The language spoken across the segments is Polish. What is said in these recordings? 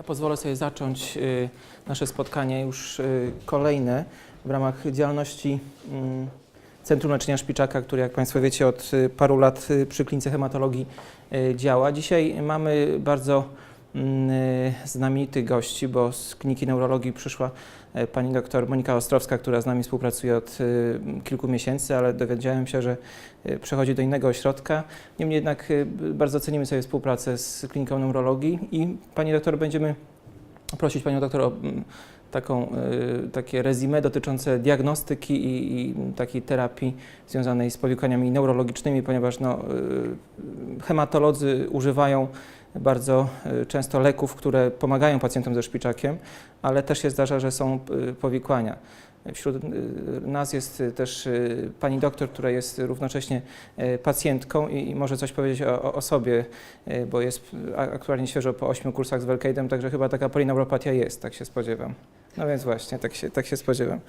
Ja pozwolę sobie zacząć y, nasze spotkanie już y, kolejne w ramach działalności mm, Centrum Leczenia Szpiczaka, który jak Państwo wiecie od y, paru lat przy klinice hematologii działa. Dzisiaj mamy bardzo znamienitych gości, bo z kliniki neurologii przyszła e, pani doktor Monika Ostrowska, która z nami współpracuje od y, kilku miesięcy, ale dowiedziałem się, że y, przechodzi do innego ośrodka. Niemniej jednak y, bardzo cenimy sobie współpracę z kliniką neurologii i pani doktor będziemy prosić panią doktor o mm, taką, y, takie rezime dotyczące diagnostyki i, i takiej terapii związanej z powikłaniami neurologicznymi, ponieważ no, y, hematolodzy używają bardzo y, często leków, które pomagają pacjentom ze szpiczakiem, ale też się zdarza, że są y, powikłania. Wśród y, nas jest też pani doktor, która jest równocześnie pacjentką i może coś powiedzieć o, o- sobie, bo jest aktualnie świeżo po ośmiu kursach z Velcade'em, także chyba taka polineuropatia jest, tak się spodziewam. No więc właśnie, tak się, tak się spodziewam.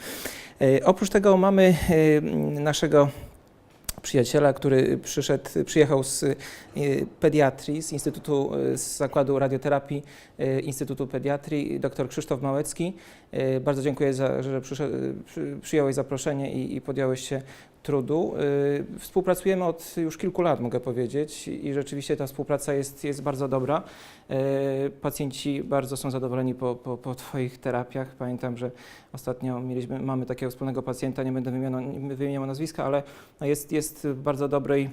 Oprócz tego mamy naszego przyjaciela, który przyszedł, przyjechał z y, pediatrii, z Instytutu, y, z Zakładu Radioterapii y, Instytutu Pediatrii, dr Krzysztof Małecki. Bardzo dziękuję, za, że przyjąłeś zaproszenie i, i podjąłeś się trudu. Y, Współpracujemy od już kilku lat, mogę powiedzieć, i rzeczywiście ta współpraca jest, jest bardzo dobra. Y, Pacjenci bardzo są zadowoleni po, po, po Twoich terapiach. Pamiętam, że ostatnio mieliśmy, mamy takiego wspólnego pacjenta, nie będę wymieniał, wymieniał nazwiska, ale no jest, jest w bardzo dobrej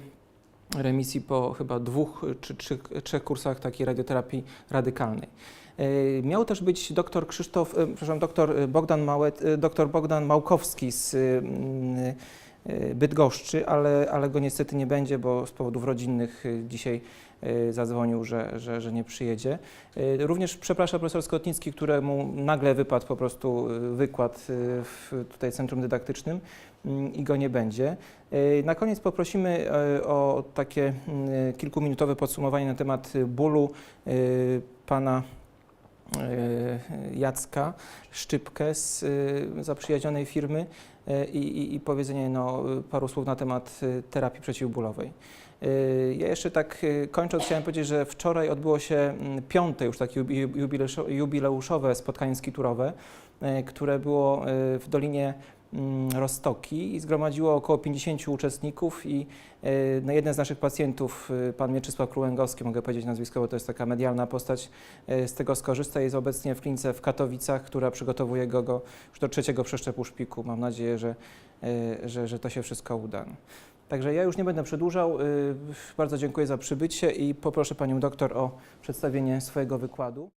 remisji po chyba dwóch czy trzech, trzech kursach takiej radioterapii radykalnej. E, Miał też być doktor Krzysztof, przepraszam, doktor Bogdan, Małet, doktor Bogdan Małkowski z Bydgoszczy, ale, ale go niestety nie będzie, bo z powodów rodzinnych e, dzisiaj e, zadzwonił, że, że, że nie przyjedzie. Również przepraszam profesor Skotnicki, któremu nagle wypadł po prostu wykład w tutaj centrum dydaktycznym mm, i go nie będzie. Na koniec poprosimy o takie mm, kilkuminutowe podsumowanie na temat bólu pana Jacka Szczypkę z e, zaprzyjaźnionej firmy e, i, i, i powiedzenie no, paru słów na temat e, terapii przeciwbólowej. E, Ja jeszcze tak e, kończąc chciałem powiedzieć, że wczoraj odbyło się mm, piąte już takie jubi- jubileuszo- jubileuszowe spotkanie skiturowe, e, które było e, w Dolinie Roztoki i zgromadziło około 50 uczestników i e, no jeden z naszych pacjentów, e, pan Mieczysław Krułęgowski, mogę powiedzieć nazwisko, bo to jest taka medialna postać, e, z tego skorzysta. Jest obecnie w klinice w Katowicach, która przygotowuje go, go już do trzeciego przeszczepu szpiku. Mam nadzieję, że, że, że to się wszystko uda. Także ja już nie będę przedłużał. Bardzo dziękuję za przybycie i poproszę panią doktor o przedstawienie swojego wykładu.